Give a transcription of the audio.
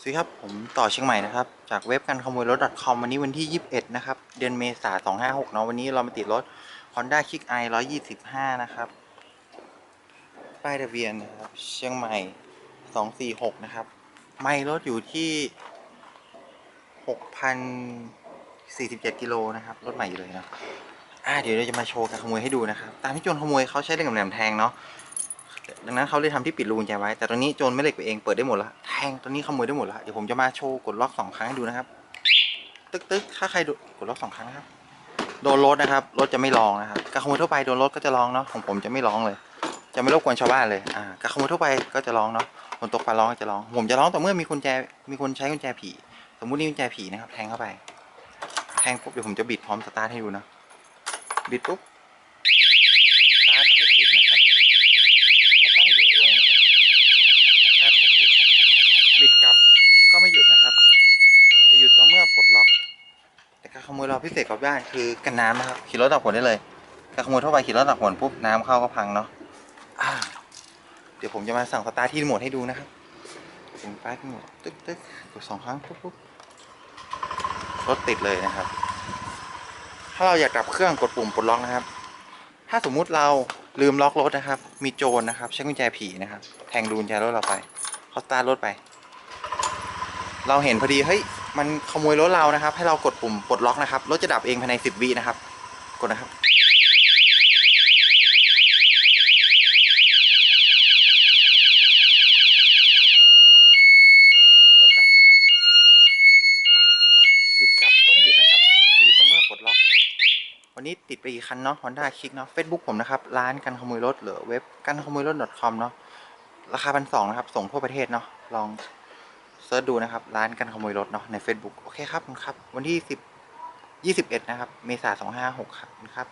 สวัสดีครับผมต่อเชียงใหม่นะครับ จากเว็บการขโมยรถ .com วันนี้วันที่ 21 นะครับ เดือนเมษายน256เนาะวันนี้เรามาติดรถ Honda Kick i 125 นะครับ ป้ายทะเบียนนะครับเชียงใหม่ 246 นะครับ ไม่รถอยู่ที่ 6,047 กิโลนะครับ รถใหม่อยู่เลยเนาะอ่าเดี๋ยวเราจะมาโชว์การขโมยให้ดูนะครับ ตามที่โจรขโมยเขาใช้เหล็กแหลมแทงเนาะ ดังนั้นเขาเลยทำที่ปิดรูกุญแจไว้ แต่ตอนนี้โจรไม่เหล็กไปเองเปิดได้หมดแล้วแทงตอนนี้ขโมยได้หมดแล้วเดี๋ยวผมจะมาโชว์กดล็อกสองครั้งให้ดูนะครับ ตึ๊กตึ๊กถ้าใครดกดล็อกสองครั้งนะครับ โดนรถนะครับรถจะไม่ร้องนะครับการขโมยทั่วไปโดนรถก็จะร้องเนาะของผมจะไม่ร้องเลย จะไม่รบกวนชาวบ้านเลยอ่าการขโมยทั่วไปก็จะร้องเนาะคนตกปลาร้องก็จะร้อง ผมจะร้องต่อเมื่อมีกุญแจ มีคนใช้กุญแจผี สมมุตินี่กุญแจผีนะครับ แทงเข้าไป แทงปุ๊บเดี๋ยวผมจะบิดพร้อมสตาร์ทให้ดูนะ บิดปุ๊บ สตาร์ทไม่ติดนะครับพอตั้งเดี่ยวลงนะครับ สตาร์ทไม่ติด บิดกลับ ก็ไม่หยุดนะครับ จะหยุดต่อเมื่อปลดล็อก แต่การขโมยเราพิเศษกว่าบ้านคือกันน้ำนะครับขี่รถตักฝนได้เลยการขโมยทั่วไปขี่รถตักฝนปุ๊บน้ำเข้าก็พังเนาะเดี๋ยวผมจะมาสั่งสตาร์ทที่โหมดให้ดูนะครับถึงป้ายที่โหมดตึ๊กตึ๊กกดสองครั้งปุ๊บปุ๊บรถติดเลยนะครับ ถ้าเราอยากดับเครื่องกดปุ่มปลดล็อกนะครับ ถ้าสมมุติเราลืมล็อกรถนะครับ มีโจรนะครับ ใช้กุญแจผีนะครับ แทงดูกุญแจรถเราไปเขาสตาร์ทรถไป เราเห็นพอดีเฮ้ยมันขโมยรถเรานะครับ ให้เรากดปุ่มปลดล็อกนะครับรถจะดับเองภายในสิบวินะครับ กดนะครับรถดับนะครับบิดกลับก็ไม่หยุดนะครับหยุดต่อเมื่อปลดล็อกวันนี้ติดไปอีกคันเนาะ Honda Kick เนาะ Facebook ผมนะครับ ร้านกันขโมยรถหรือเว็บกันขโมยรถ .com เนาะ ราคาพันสองนะครับ ส่งทั่วประเทศเนาะ ลอง เซิร์ชดูนะครับ ร้านกันขโมยรถเนาะใน Facebook โอเคครับคุณครับ วันที่สิบยี่สิบเอ็ดนะครับ เมษาสองห้าหกครับขอบคุณครับ